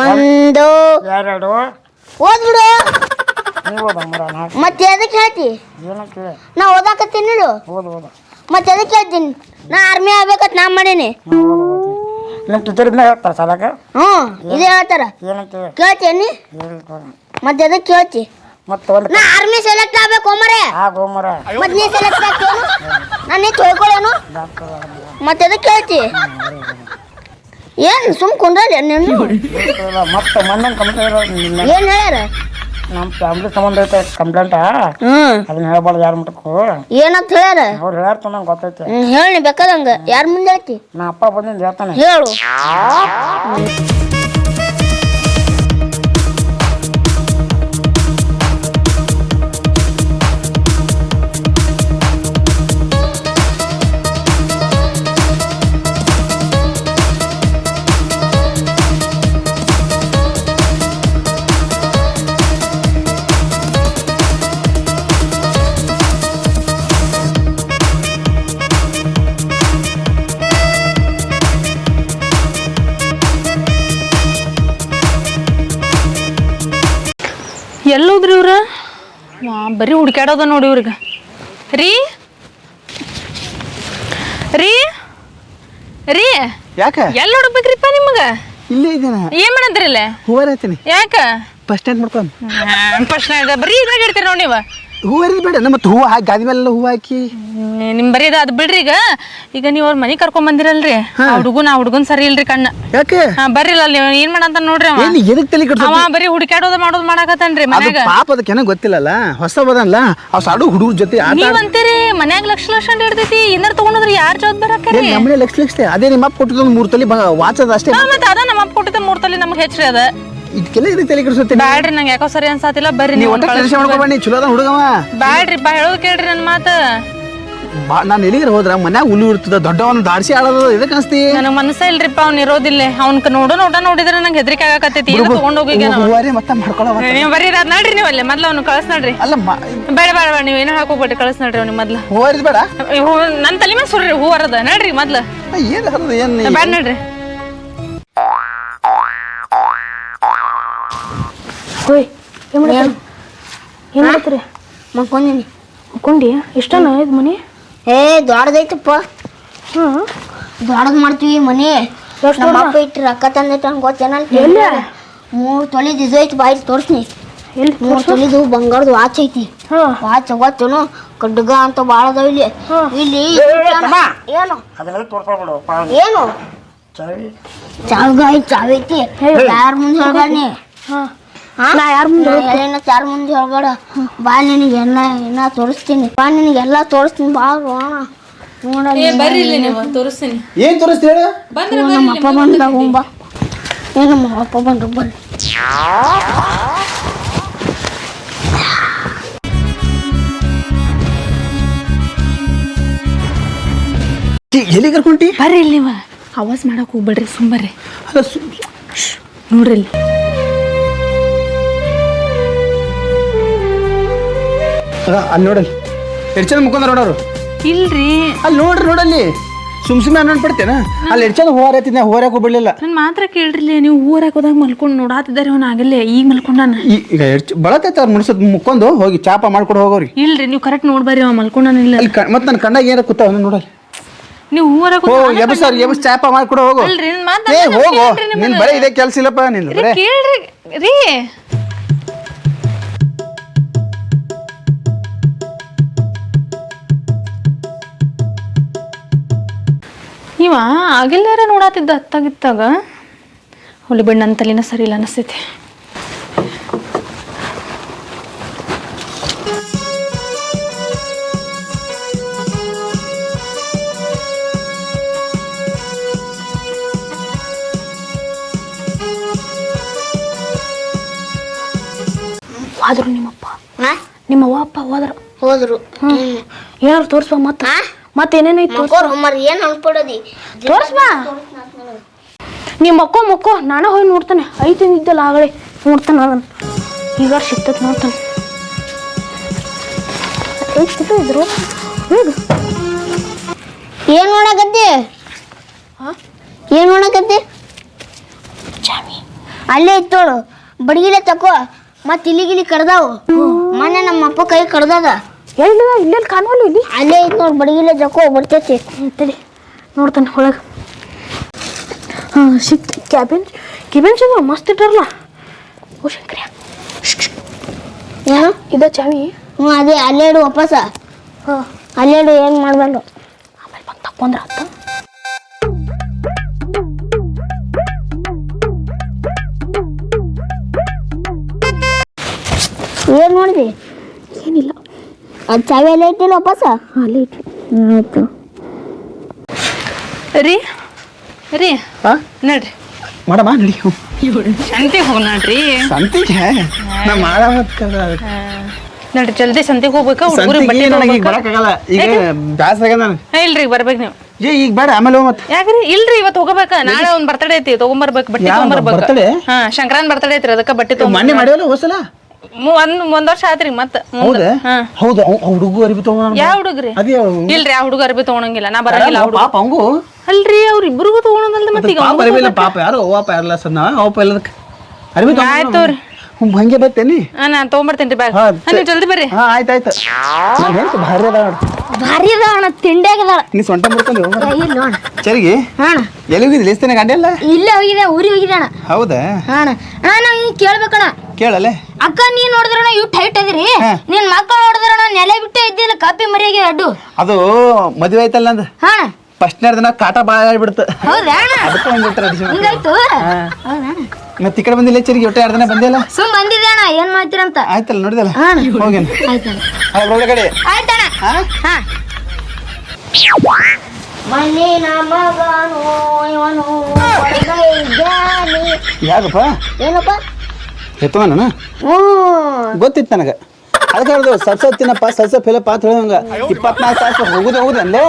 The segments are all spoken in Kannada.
ಒಂದು. ಎರಡು. ಓದ್ಬಿಡು. ನೀವು ಓದಮ್ಮರ ನಾಲ್ಕು ಮತ್ತೆ ಎದಕ್ಕೆ ಹೇಳ್ತಿ? ನಾ ಓದಾಕತ್ತೀನಿ ನೋಡು ಓದು ಓದು. ಮತ್ತೆ ಎದಕ್ಕೆ ಹೇಳ್ತೀನಿ? ನಾ ಆರ್ಮಿ ಆಗ್ಬೇಕಂತ ನಾ ಮಾಡೀನಿ. ಓದು ಓದಿ. ನಿಮ್ಮ ಟೀಚರಿಂದ ಹೇಳ್ತಾರೆ ಸಾಲಾಗ ಹ್ಞೂ ಇದೇ ಹೇಳ್ತಾರ. ಕೇಳ್ತೀನಿ. ಮತ್ತೆ ಎದಕ್ಕೆ ಕೇಳ್ತಿ ಮತ್ತೆ ಒಂದು ನಾ ಆರ್ಮಿ ಸೆಲೆಕ್ಟ್ ಆಗ್ಬೇಕು ಮರೆ ಆ ಗೋಮರ. ಮತ್ತೆ ನೀ ಸೆಲೆಕ್ಟ್ ಆಗ್ತೇನು ನಾನು ನೀ ತೊಳ್ಕೊಳ್ಳೇನು ಡಾಕ್ಟರ್ ಮತ್ತೆ ಎದಕ್ಕೆ ಕೇಳ್ತಿ ಏನು ಸುಮ್ ಕುಂದ್ರಲ್ಲಿ ನೀನು? ಮತ್ತೆ ಮೊನ್ನೆ ಕಂಪ್ಲೇಂಟ್ ಏನು ಹೇಳ್ಯಾರ? ನಮ್ಮ ಫ್ಯಾಮಿಲಿ ಸಂಬಂಧ ಐತೆ ಕಂಪ್ಲೇಂಟ ಹ್ಞೂ ಅದನ್ನ ಹೇಳ್ಬಾರ್ದು ಯಾರ ಮಟ್ಟಕ್ಕೂ. ಏನಂತ ಹೇಳ್ಯಾರ? ಅವ್ರು ಹೇಳ್ತಾನೆ ನಂಗೆ ಗೊತ್ತೈತೆ. ಹೇಳಿ ಬೇಕಾದಂಗ. ಯಾರ ಮುಂದೆ ಹೇಳ್ತಿ? ನಾ ಅಪ್ಪ ಬಂದಿಂದ ಹೇಳ್ತಾನೆ. ಹೇಳು. ಬರೀ ಹುಡ್ಕ್ಯಾಡೋದ ನೋಡಿ ಇವ್ರಿಗೆ. ರೀ? ರೀ? ರೀ? ಯಾಕೆ? ಎಲ್ಲಿ ಹುಡುಕ್ಬೇಕ್ರಿಪ್ಪ ನಿಮ್ಗೆ? ಇಲ್ಲೇ ಇದ್ದೀನ. ಏನ್ ಮಾಡಂದ್ರಿಲ್ಲ ಹೂವ ಯಾಕ? ಬಸ್ ಸ್ಟ್ಯಾಂಡ್ ಫಸ್ಟ್ ಪ್ರಶ್ನೆ ಬರೀ ಇದ್ರಾಗ ಇರ್ತೀರಿ ನೋಡಿ ನೀವು ಹೂವು ಇರೋದು ಬೇಡ. ನಮ್ಮ ಹೂವು ಹಾಕಿ ಗಾದಿ ಮೇಲೆ ಹೂವು ಹಾಕಿ. ಹ್ಮ್, ನಿಮ್ ಬರೀ ಅದ ಬಿಡ್ರಿ ಈಗ. ಈಗ ನೀವ್ ಅವ್ರ ಮನಿ ಕರ್ಕೊಂಡ್ ಬಂದಿರಲ್ರಿ. ಆ ಹುಡುಗನ ಹುಡುಗನ್ ಸರಿ ಇಲ್ರಿ ಕಣ್ಣ. ಯಾಕೆ? ಹಾ ಬರ್ರಿಲ್ಲ ಅಲ್ಲಿ ಏನ್ ಮಾಡಂತ ನೋಡ್ರಿ ಅವ. ಏನು ಎದಕ್ಕೆ ತಲೆ ಅವ ಬರೀ ಹುಡುಕಾಡೋದ್ ಮಾಡೋದ್ ಮಾಡಾಕತ್ತಾನ್ರಿ ಅದು ಮನ್ಯಾಗ. ಪಾಪ ಅದಕ್ಕೆ ಏನೋ ಗೊತ್ತಿಲ್ಲಲ್ಲ. ಹೊಸ ಬದಲ್ಲ ಆ ಸಾಡು ಹುಡುಗರ ಜೊತೆ ಆಟ ನೀವ್ ಅಂತೀರಿ ಮನ್ಯಾಗ ಲಕ್ಷ ಲಕ್ಷ ಇಡ್ತೈತಿ ಏನಾರ ತಗೊಂಡ್ರಿ ಯಾರ್ ಜವಾಬ್ದಾರಿ ಹಾಕ್ಯಾರಿ? ನಮ್ಮನೆ ಲಕ್ಷ ಲಕ್ಷ ಅದೇ ನಿಮ್ಮ ಅಪ್ಪ ಮೂರ್ತಲಿ ಮೂರು ತಲೆ ವಾಚದ ಅಷ್ಟೇ. ಮತ್ತೆ ಅದ ನಮ್ಮ ಅಪ್ಪ ಕೊಟ್ಟಿದ್ದ ಮೂರ್ ತಲೆ ನಮ್ಗೆ ಹೆಚ್ಚ್ರಿ ಅದ. ಇದಕ್ಕೆಲ್ಲ ಇದಕ್ಕೆ ತಲೆ ಕೆಡಿಸುತ್ತೆ ಬ್ಯಾಡ್ರಿ ನಂಗೆ ಯಾಕೋ ಸರಿ ಅನ್ಸಾತಿಲ್ಲ ಬರ್ರಿ ನೀವು ಒಟ್ಟ ಟೆನ್ಷನ್ ಮಾಡ್ಕೊಬೇಡಿ ಚಲೋ ಅದ ಹುಡುಗವ. ಬ್ಯಾಡ್ರಿ ಬಾ ಹೇಳೋದು ಕೇಳ್ರಿ ನನ್ನ ಮಾತು. ಬಾ ನಾನು ಎಲ್ಲಿಗೆ ಹೋದ್ರ ಮನ್ಯಾಗ ಹುಲ್ಲು ಇರ್ತದ ದೊಡ್ಡವನ ದಾಡ್ಸಿ ಆಡೋದು ಇದಕ್ಕೆ ಅನ್ಸ್ತಿ? ನನಗೆ ಮನಸ್ಸೇ ಇಲ್ರಿಪ್ಪ ಅವ್ನ ಇರೋದಿಲ್ಲ. ಅವ್ನ ನೋಡೋ ನೋಡ ನೋಡಿದ್ರೆ ನಂಗೆ ಹೆದರಿಕೆ ಆಗಕತ್ತೈತಿ. ಏನು ತಗೊಂಡ್ ಹೋಗಿ ಹೂವಾರಿ ಮತ್ತೆ ಮಾಡ್ಕೊಳವ ನೀವು ಬರ್ರಿ ಅದ್ ನಡ್ರಿ ನೀವು ಅಲ್ಲೇ. ಮೊದ್ಲು ಅವ್ನು ಕಳ್ಸಿ ನಡ್ರಿ. ಅಲ್ಲ ಬೇಡ ಬೇಡ ಬೇಡ ನೀವು ಏನೋ ಹಾಕೋಬಿಟ್ಟು ಕಳ್ಸಿ ನಡ್ರಿ ಅವ್ನಿಗೆ ಮೊದ್ಲು. ಹೂವಾರಿದ್ ಬೇಡ. ನನ್ನ ತಲೆ ಮೇಲೆ ಸುರ್ರಿ ಹೂ ಅರದ ನಡ್ರಿ ಮೊದ್ಲು. ಏನು ಏನು ಬೇಡ ನಡ್ರಿ. ಹೋಯ್ ಏನು ಏನ್? ಮಾಡತ್ತೀರಿ ಮಕ್ಕೊಂದಿನಿ ಹಾಕೊಂಡಿ ಇಷ್ಟನ ಇದು ಮನಿ? ಏ ದೊಡ್ಡದೈತಪ್ಪ. ಹ್ಞೂ ದೊಡ್ಡದ್ ಮಾಡ್ತೀವಿ ಮನಿ. ನಮ್ಮ ಅಪ್ಪ ಇಟ್ಟು ರೊಕ್ಕ ತಂದೈತೆ ಹಂಗೆ ಗೊತ್ತೇನಲ್ಲ? ಮೂರು ತೊಲಿದ್ ಇದು ಐತಿ ಬಾಯಿ ತೋರ್ಸ್ನಿ. ಇಲ್ಲಿ ಮೂರು ತೊಲಿದು ಬಂಗಾರದ ವಾಚ್ ಐತಿ. ಹಾಂ. ವಾಚ್ ಗೊತ್ತೇನು? ಕಡ್ಗ ಅಂತ ಭಾಳ ಅದಾವ ಇಲ್ಲಿ. ಇಲ್ಲಿ ಏನು? ಏನು? ಚಾವಿ ಚಾವ್ಗಾಯಿ ಚಾವ್ ಐತಿ. ಯಾರ ಮುಂದೆ ಹೇಳ್ಬಾರ್ನಿ? ಹಾಂ. ನಾ ಯಾರ ಮುಂದೆ ಏನ ಯಾರ ಮುಂದೆ ಹೇಳ್ಬೇಡ. ಬಾ ನಿನಗೆ ಎಲ್ಲ ಎಲ್ಲ ತೋರಿಸ್ತೀನಿ. ಬಾ ನಿನಗೆ ಎಲ್ಲ ತೋರಿಸ್ತೀನಿ. ಬಾ ಅಣ್ಣ ಏ ಬರ್ರಿ ಇಲ್ಲಿ ನೀವು ತೋರಿಸ್ತೀನಿ. ಏನು ತೋರಿಸ್ತಿ ಹೇಳು? ನಮ್ಮ ಅಪ್ಪ ಬಂದ ಬಾ. ಏ ನಮ್ಮ ಅಪ್ಪ ಬಂದ್ರು ಬರ್ರಿ. ಎಲ್ಲಿ ಕರ್ಕೊಂಡಿ ಬರ್ರಿ ಇಲ್ಲಿ ನೀವು. ಆವಾಜ್ ಮಾಡಕ್ ಹೋಗ್ಬೇಡ್ರಿ ಸುಮ್ಮರಿ ಬರ್ರಿ ಅಲ್ಲ ನೋಡ್ರಿ ಇಲ್ಲಿ. ಅದ ಅಲ್ಲಿ ನೋಡಲ್ಲಿ. ಎಷ್ಟು ಚಂದ ಮುಖಂದ ನೋಡೋರು? ಇಲ್ರಿ. ಅಲ್ಲಿ ನೋಡ್ರಿ ನೋಡಲ್ಲಿ. ಸುಮ್ ಸುಮ್ಮನೆ ಅನ್ನೋದು ಪಡ್ತೇನ? ಅಲ್ಲಿ ಎಷ್ಟು ಚಂದ ಹೋರಾರ ಐತಿ ನಾ ಹೋರಾಕ ಬಿಡ್ಲಿಲ್ಲ. ನನ್ ಮಾತ್ರ ಕೇಳ್ರಿಲ್ಲ ನೀವು ಊರಾಗ ಹೋದಾಗ ಮಲ್ಕೊಂಡು ನೋಡಾತಿದ್ದಾರೆ ಅವ್ನು ಆಗಲ್ಲೇ ಈಗ ಮಲ್ಕೊಂಡಾನ? ಈಗ ಎಷ್ಟು ಬಳತೈತೆ ಅವ್ರು ಮುನ್ಸದ್ ಮುಕ್ಕೊಂಡು ಹೋಗಿ ಚಾಪ ಮಾಡ್ಕೊಂಡು ಹೋಗೋರಿ ಇಲ್ರಿ ನೀವು ಕರೆಕ್ಟ್ ನೋಡ್ಬಾರಿ ಅವ ಮಲ್ಕೊಂಡಾನಿಲ್ಲ ಅಲ್ಲಿ ಮತ್ತೆ ನನ್ನ ಕಣ್ಣಾಗ ಏನಾರ ಕೂತಾವ ಅವ್ನ ನೋಡಲ್ಲಿ. ನೀವು ಊರಾಗ ಓ ಎಬಸ್ ಸರ್ ಎಬಸ್ ಚಾಪ ಮಾಡ್ಕೊಡು ಹೋಗು. ಅಲ್ರಿ ನನ್ ಮಾತು ಏ ಹೋಗು. ನಿನ್ ಬರೀ ಇದೇ ಕೆಲ್ಸ ಇಲ್ಲಪ್ಪ ನಿನ್ನ ರೀ, ಬರೇ. ಕೇಳ್ರಿ ರೀ. ಇವ ಆಗಿಲ್ಲಾರ ನೋಡಾತಿದ್ದ ಹತ್ತಾಗಿತ್ತಾಗ ಹೊಲಿ ಬಿಡ್ ನನ್ನ ತಲೆನ ಸರಿ ಇಲ್ಲ ಅನಿಸ್ತೈತಿ. ಹೋದ್ರು ನಿಮ್ಮಪ್ಪ. ನಿಮ್ಮ ಅವ್ವ ಅಪ್ಪ ಹೋದ್ರು. ಹೋದ್ರು. ಏನಾರು ತೋರಿಸ್ಬ ಮತ್ತೆ? ಹಾ? ಮತ್ತೆ ಏನೇನೈತಿ ತೋರ್ಸ್ ಮಕ್ಕೋರ್ ಮರ್ ಏನ್ ಅನ್ಕೊಡೋದಿ ತೋರ್ಸ್ಬಾ ನಿಮ್ಮ ಮಕ್ಕೋ ಮಕ್ಕೋ ನಾನು ಹೋಗಿ ನೋಡ್ತಾನೆ. ಐತಿ ಇದ್ದಲ್ಲ ಆಗಲೇ ನೋಡ್ತಾನೆ ಅದನ್ನ ಈಗ ಸಿಗ್ತೈತೆ ನೋಡ್ತಾನೆ. ಇದ್ರು? ಏನ್ ನೋಡಕತ್ತಿ ಏನ್ ನೋಡಕತ್ತಿ ಅಲ್ಲೇ ಇತ್ತು ನೋಡು. ಬಡಗಿಲೆ ತಕೋ. ಮತ್ತೆ ಇಲ್ಲಿಗಿಲಿ ಕಡ್ದಾವು. ಮೊನ್ನೆ ನಮ್ಮ ಅಪ್ಪ ಕೈ ಕಡ್ದದ. ಎಲ್ಲಿ ಇಲ್ಲೆಲ್ಲಿ ಕಾಣುವಲ್ಲ ಇಲ್ಲಿ? ಅಲ್ಲೇ ಐತೆ ನೋಡಿ ಬಡಗಿಲ್ಲ ಜಕೋ ಬರ್ತೈತಿ ತಡಿ. ನೋಡ್ತಾನೆ ಒಳಗೆ. ಹಾಂ ಸಿಕ್ತು. ಕ್ಯಾಬಿನ್ ಕಿಬಿನ್ ಚಂದ ಮಸ್ತ್ ಇಟ್ಟಾರಲ್ಲ ಓ ಶಂಕರ ಯಾ? ಇದ ಚಾವಿ? ಹ್ಞೂ ಅದೇ ಅಲ್ಲೇ ಇಡು ವಾಪಸ ಹಾಂ. ಅಲ್ಲೇ ಇಡು ಹೆಂಗ್ ಮಾಡ್ಬಾರ್ದು ಆಮೇಲೆ ಬಂದು ತಕೊಂಡ್ರ ಆತ. ಏನ್ ನೋಡಿದೆ? ಏನಿಲ್ಲ. ಅದು ಚಾವಿ ಅಲ್ಲೇ ಇಟ್ಟಿಲ್ಲ ವಾಪಸ ಅಲ್ಲೇ ಇಟ್ಟು ಆಯ್ತು. ರೀ ರೀ. ಹಾಂ? ನಡ್ರಿ. ಮಾಡಮ್ಮ ನಡಿ ಹ್ಞೂ ಸಂತೆಗೆ ಹೋಗಿ ನಡ್ರಿ. ಸಂತಿಗೆ ನಾ ಮಾಡ ನಡ್ರಿ ಜಲ್ದಿ ಸಂತೆಗೆ ಹೋಗ್ಬೇಕಾ? ಹುಡುಗರು ಸಂತಿಗೆ ಬಟ್ಟೆ ನನಗೆ ಈಗ ಇಲ್ರಿ ಬರ್ಬೇಕು ನೀವು. ಏ ಈಗ ಬೇಡ ಆಮೇಲೆ ಹೋಗ್ ಮತ್ತೆ. ಯಾಕ್ರಿ? ಇಲ್ರಿ ಇವತ್ತು ಹೋಗಬೇಕ? ನಾಳೆ ಒಂದ್ ಬರ್ತಡೇ ಐತಿ ತಗೊಂಬರ್ಬೇಕು ಬಟ್ಟೆ ತಗೊಂಬರ್ಬೇಕು? ಹಾ ಶಂಕರನ್ ಬರ್ತಡೇ ಐತ್ರಿ ಅದಕ್ಕ ಬಟ್ಟೆ ಮೊನ್ನೆ ಮಾಡಿವಲ್ಲ ಹೋಸಲ? ಮು- ಒಂದ್ ಒಂದ್ ವರ್ಷ ಆತ್ರಿ ಮತ್ತ ಹೌದಾ? ಹೌದು? ಹುಡುಗು ಅರಿವಿ ತಗೊಂಡ್ ಯಾವ ಹುಡುಗ್ರಿ? ಅದೇ ಅವ್ಳು. ಇಲ್ರಿ ಆ ಹುಡುಗ ಅರ್ಬಿ ತಗೊಳಂಗಿಲ್ಲ ನಾ ಬರಂಗಿಲ್ಲ ಹುಡುಗ. ಪಾಪ ಅವಂಗು? ಅಲ್ರಿ ಅವ್ರ ಇಬ್ರಿಗೂ ತಗೊಳಂಗಲ್ದ ಮತ್ತೆ ಈಗ ಪಾಪ ಯಾರು? ಅವ್ವಪ್ಪ ಯಾರಲ್ಲ ಸರ್ ನಾ ಅವಪ್ಪ ಎಲ್ಲದಕ್ಕೆ ಅರಿವಿ ಆಯ್ತು ಅವ್ರಿ. ಹ್ಞೂ ಹಂಗೆ ಬರ್ತೇನಿ ನಾನ್ ತಗೊಂಬರ್ತೇನ್ರಿ ಬ್ಯಾಗ್ ಹಾ, ನೀವು ಜಲ್ದಿ ಬರ್ರಿ. ಹಾ ಆಯ್ತು ಆಯ್ತು. ನಾನು ಹೇಳ್ತು ಭಾರಿ ಅದ ನೋಡು. ಭಾರಿ ಅದ ಅಣ್ಣ ತಿಂಡಿಯಾಗದ ನೀ ಸೊಂಟ ಮುಡ್ಕೊಂಡು ಇಲ್ಲ ನೋಡ. ಚರಿಗೆ? ಅಣ್ಣ. ಎಲ್ಲಿ ಹೋಗಿದ್ದಿ? ಲಿಸ್ತಾನೆ ಗಂಡೆ ಎಲ್ಲ ಇಲ್ಲೇ ಹೋಗಿದೆ ಊರಿಗೆ ಹೋಗಿದೆ ಅಣ್ಣ. ಹೌದಾ? ಅಣ್ಣ. ಅಣ್ಣ ನಾವು ಕೇಳ್ಬೇಕಣ್ಣ ಕೇಳಲೆ? ಅಕ್ಕ ನೀ ನೋಡಿದ್ರಣ ಇವ್ ಟೈಟ್ ಅದಿರಿ. ನಿನ್ ಮಕ್ಕಳು ನೋಡಿದ್ರಣ ನೆಲೆ ಬಿಟ್ಟೆ ಇದ್ದಿಲ್ಲ ಕಾಪಿ ಮರಿಯಾಗೆ ಅಡ್ಡು. ಅದು ಮದುವೆ ಆಯ್ತಲ್ಲ ನಂದು. ಹಾ ಫಸ್ಟ್ನೇ ದಿನ ಕಾಟ ಬಾಳ ಆಗ್ಬಿಡ್ತು. ಹೌದಾ ಅದಕ್ಕೆ ಹಂಗಿರ್ತಾರೆ ಹೌದಾ ಮತ್ತೆ ಈ ಕಡೆ ಬಂದಿಲ್ಲ ಚರಿಗೆ ಒಟ್ಟೆ ಎರಡು ದಿನ ಬಂದಿಲ್ಲ? ಸುಮ್ ಬಂದಿದೆ ಅಣ್ಣ ಏನ್ ಮಾಡ್ತೀರಂತ? ಆಯ್ತಲ್ಲ ನೋಡಿದಲ್ಲ? ಹೋಗೇನ ಒಳಗಡೆ. ಆಯ್ತಣ್ಣ. ಹಾ? ಮಣ್ಣಿನ ಮಗನು ಇವನು ಯಾಕಪ್ಪ? ಏನಪ್ಪ? ಎತ್ತವ ನಾನು ಗೊತ್ತಿತ್ತು ನನಗೆ. ಅದಕ್ಕೆ ಹೇಳ್ದು ಸಸ ತಿನ್ನಪ್ಪ ಸಸ ಫಿಲಪ್ಪ ಅಂತ ಹೇಳ್ದಂಗ ಇಪ್ಪತ್ನಾಲ್ಕು ತಾಸು ಹೋಗುದು ಹೋಗುದು ಅಲ್ಲೇ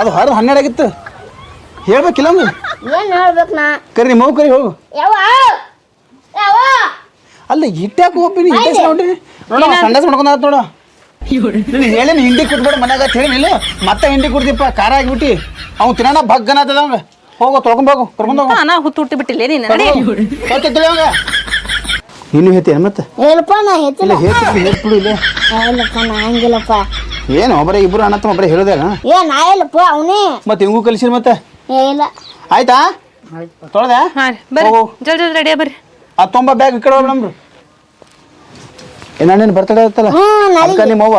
ಅದು ಹೊರ ಹನ್ನೆರಡು ಆಗಿತ್ತು. ಹೇಳ್ಬೇಕಿಲ್ಲ ಏನ್ ಹೇಳ್ಬೇಕು ನಾ? ಕರಿ ನಿಮ್ಮ ಕರಿ ಹೋಗು. ಯಾವ ಅಲ್ಲ ಇಟ್ಟಾಕ ಹೋಗ್ತೀನಿ ಇಟ್ಟೆ ನೋಡ್ರಿ ನೋಡ ಸಂಡಾಸ ಮಾಡ್ಕೊಂಡ್ ನೋಡು. ನೀನು ಹೇಳೇನು ಹಿಂಡಿ ಕುಟ್ಬೇಡ ಮನ್ಯಾಗ ಅಂತ ಹೇಳಿಲ್ಲ ಮತ್ತೆ ಹಿಂಡಿ ಕುಡ್ದಿಪ್ಪ ಖಾರ ಆಗಿಬಿಟ್ಟು. ಅವ್ನು ತಿನ್ನೋಣ ಭಗ್ಗನ ಆತದ ಅವಂಗ ಹೋಗು ತೊಳ್ಕೊಂಬೋಗು ಕರ್ಕೊಂಡು ಹೋಗು. ನಾ ಹುತ್ತು ಹುಟ್ಟಿ ಬಿಟ್ಟಿಲ್ಲ ನೀನು ನಡಿ. ತೊಳ್ತಿದ್ದಿಲ್ಲ ಅವಂಗ ನೀನು ಹೇಳ್ತೀಯ ಮತ್ತೆ? ಹೇಳಪ್ಪ ನಾ ಹೇಳ್ತಿಲ್ಲ ಇಲ್ಲ ಹೇಳ್ತಿದ್ವಿ ಹೇಳ್ಬಿಡು ಇಲ್ಲ. ಹೇಳಪ್ಪ ನಾ ಹಂಗಿಲ್ಲಪ್ಪ. ಏನು ಒಬ್ಬರೇ ಇಬ್ರು ಅಣ್ಣ ತಮ್ಮ ಒಬ್ಬರೇ ಹೇಳೋದಾಗ ಏ ನಾ ಇಲ್ಲಪ್ಪ ಅವನೇ. ಮತ್ತೆ ಹಿಂಗೂ ಕಲಿಸಿರಿ ಮತ್ತೆ? ಏ ಇಲ್ಲ. ಆಯ್ತಾ? ತೊಳೆದ? ಹಾಂ ರೀ ಬರ್ರಿ. ಜಲ್ದಿ ರೆಡಿಯಾ ರೆಡಿ ಬರ್ರಿ. ಆ ತೊಂಬ ಬ್ಯಾಗ್ ಈ ಕಡೆ ನಮ್ರು. ಏನೇನು ಬರ್ತಡೇ ನಾಳೆ ಅದಕ್ಕೆ ನಿಮ್ಮ ಅವ್ವ?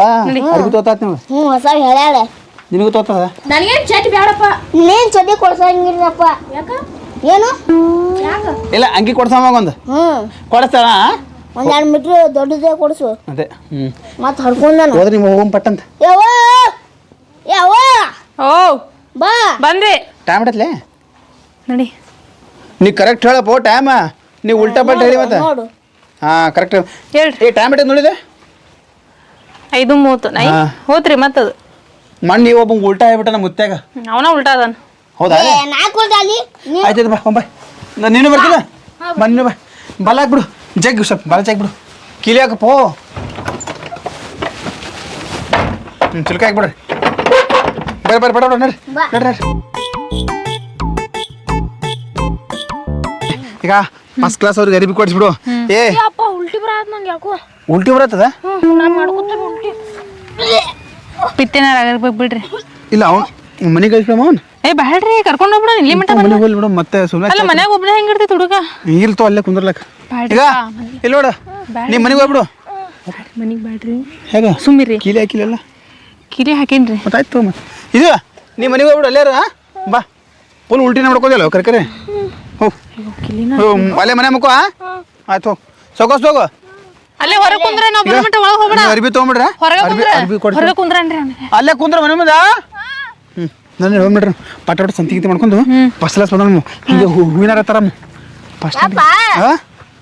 ಅರ್ಬಿ ತೋತಾತ್ ನೀವು? ಹ್ಞೂ ಹೊಸ ಹೇಳ್ಯಾಳ. ನಿನಗೂ ತೋತದ? ನನಗೇನು ಚಟ್ ಬೇಡಪ್ಪ ನೀನ್ ಚಡ್ಡಿ ಕೊಡ್ಸಂಗಿಲ್ಲಪ್ಪ. ಯಾಕ? ಏನು? ಯಾಕ? ಇಲ್ಲ ಅಂಗಿ ಕೊಡ್ಸಮ್ಮ ಒಂದು. ಹ್ಞೂ ಕೊಡಿಸ್ತಾಳ? ಒಂದ್ ಎರಡು ಮೀಟ್ರ್ ದೊಡ್ಡದೇ ಕೊಡ್ಸು. ಅದೇ ಹ್ಞೂ ಮತ್ತೆ ನಾನು. ಹೋದ್ರೆ ನಿಮ್ಮ ಹೋಗಮ್ ಪಟ್ಟಂತ? ಯಾವ ಯಾವ ಓ ಬಾ. ಬಂದ್ವಿ. ಟೈಮ್ ಇಡತ್ಲೆ ನಡಿ. ನೀ ಕರೆಕ್ಟ್ ಹೇಳಪ್ಪ ಟೈಮ. ನೀವು ಉಲ್ಟಾ ಪಲ್ಟ ಹೇಳಿ ಮತ್ತೆ ನೋಡು. ಹಾಂ ಕರೆಕ್ಟ್ ಹೇಳಿ ಏ ಟೈಮ್ ಇಟ್ಟದ್ ನೋಡಿದೆ? ಐದು ಮೂವತ್ತು. ನೈ ಹಾ. ಹೋತ್ರಿ ಮತ್ತದು. ಮಣ್ಣು ನೀವು ಒಬ್ಬ ಉಲ್ಟಾ ಹೇಳ್ಬಿಟ್ಟ ನಮ್ಮ ಮುತ್ತೆಗ ಅವನ ಉಲ್ಟಾ ಅದಾನ. ಹೌದಾ? ಏ ನಾಲ್ಕು ಅಲ್ಲಿ. ನೀ ಆಯ್ತು ಬಾ ಬಾ ನಾನು ನೀನು ಬರ್ತೀನ? ಬಾ. ನೀನು ಬಾ. ಬಲ ಹಾಕ್ಬಿಡು. ಜಗ್ ಸ್ವಲ್ಪ ಬಲ ಜಗ್ ಬಿಡು. ಕೀಲಿ ಹಾಕಪ್ಪೋ ಹ್ಞೂ ಚಿಲ್ಕ ಹಾಕ್ಬಿಡ್ರಿ ಬರ್ರಿ ಬರ್ರಿ ಬಡ ನಡ್ರಿ. ಬಾ. ನಡ್ರಿ ನಡ್ರಿ. ಈಗ ಫಸ್ಟ್ ಕ್ಲಾಸ್ ಅವ್ರಿಗೆ ಅರಿವಿ ಕೊಡಿಸ್ಬಿಡು. ಏ. ಅಪ್ಪ ಉಲ್ಟಿ ಬರಾತ್ ನಂಗೆ ಯಾಕೋ. ಉಲ್ಟಿ ಬರತ್ತದ? ನಾನು ಮಾಡ್ಕೊತೇನೆ ಉಲ್ಟಿ. ಪಿತ್ತೇನಾರ ಆಗಿರ್ಬೇಕು ಬಿಡ್ರಿ ಇಲ್ಲ ಅವ್ನು ಮನೆ ಕಳಿಸ್ಬಿಡಮ್ಮ ಅವ್ನು ಏ ಬ್ಯಾಡ್ರಿ ಕರ್ಕೊಂಡು ಹೋಗ್ಬಿಡ ಇಲ್ಲಿ ಮಟ್ಟ ಮನೆಗೆ ಹೋಗ್ಲಿ ಬಿಡು ಮತ್ತೆ ಸುಮ್ಮನೆ ಅಲ್ಲ ಮನ್ಯಾಗ ಒಬ್ಬನೇ ಹೆಂಗ್ ಇರ್ತೈತಿ ಹುಡುಗ ಇಲ್ಲ ತೋ ಅಲ್ಲೇ ಕುಂದ್ರಲಕ್ಕ. ಈಗ ಇಲ್ಲ ನೋಡು. ನಿಮ್ಮ ಮನೆಗೆ ಹೋಗ್ಬಿಡು. ಮನೆಗೆ ಬ್ಯಾಡ್ರಿ. ಹೇಗ? ಸುಮ್ಮಿರಿ ಕೀಲಿ ಹಾಕಿಲ್ಲಲ್ಲ? ಕಿರಿ ಹಾಕೇನ್ರಿ. ಮತ್ತೆ ಆಯ್ತು ಮತ್ತೆ. ಇದು ನೀ ಮನೆಗೆ ಹೋಗ್ಬಿಡು ಅಲ್ಲೇ ಬಾ. ಫುಲ್ ಉಲ್ಟಿನ ಮಾಡ್ಕೋದಿಲ್ಲ ಕರೆ ಕರೆ. ಹೋಗ್ ಅಲ್ಲೇ ಮನೆ ಮುಕ್ಕೋ ಆಯ್ತು ಹೋಗ್ ಸೊಗೋಸ್ ಹೋಗು ಅಲ್ಲೇ ಹೊರಗೆ ಕುಂದ್ರೆ ನಾವು ಬರೋ ಮಟ್ಟ ಒಳಗೆ ಹೋಗಬೇಡ. ಅರ್ಬಿ ತೊಗೊಂಬಿಡ್ರ ಹೊರಗೆ ಅರ್ಬಿ ಕುಂದ್ರೆ. ಅರ್ಬಿ ಹೊರಗೆ ಕುಂದ್ರನ್ರಿ ಅಲ್ಲೇ ಕುಂದ್ರ ಮನೆ ಮುಂದೆ ಹ್ಞೂ ನಾನು ಹೋಗ್ಬಿಡ್ರಿ ಪಟ ಪಟ ಸಂತಿ ಗಿಂತಿ ಮಾಡ್ಕೊಂಡು ಫಸ್ಟ್ ಕ್ಲಾಸ್ ಬಂದ ಹಿಂಗೆ ಹೂ- ಹೂವಿನಾರ ತರ ಫಸ್ಟ್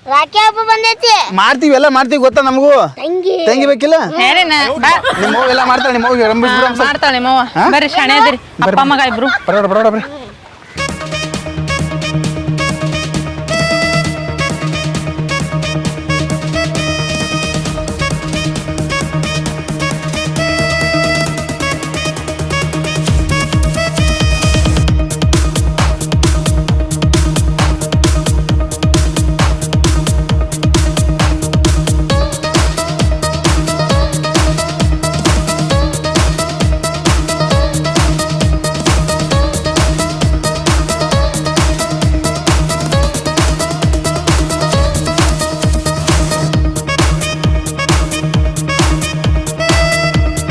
ರಾಖಿ ಹಬ್ಬ ಬಂದೈತಿ. ಮಾಡ್ತೀವಿ ಎಲ್ಲ ಮಾಡ್ತೀವಿ ಗೊತ್ತಾ ನಮಗೂ? ತಂಗಿ. ತಂಗಿ ಬೇಕಿಲ್ಲ? ನಿಮ್ಮ ಎಲ್ಲ ಮಾಡ್ತಾಳೆ ನಿಮ್ಮ ಹೋಗಿ ರಂಬಿಸ್ಬಿಡು ಮಾಡ್ತಾಳೆ ನಿಮ್ಮವ್ವ ಬರ್ರಿ ಶಾಣೆ ಅಪ್ಪ ಮಗ ಇಬ್ರು ಬರೋಡ ಬರೋಡ ಬರ್ರಿ.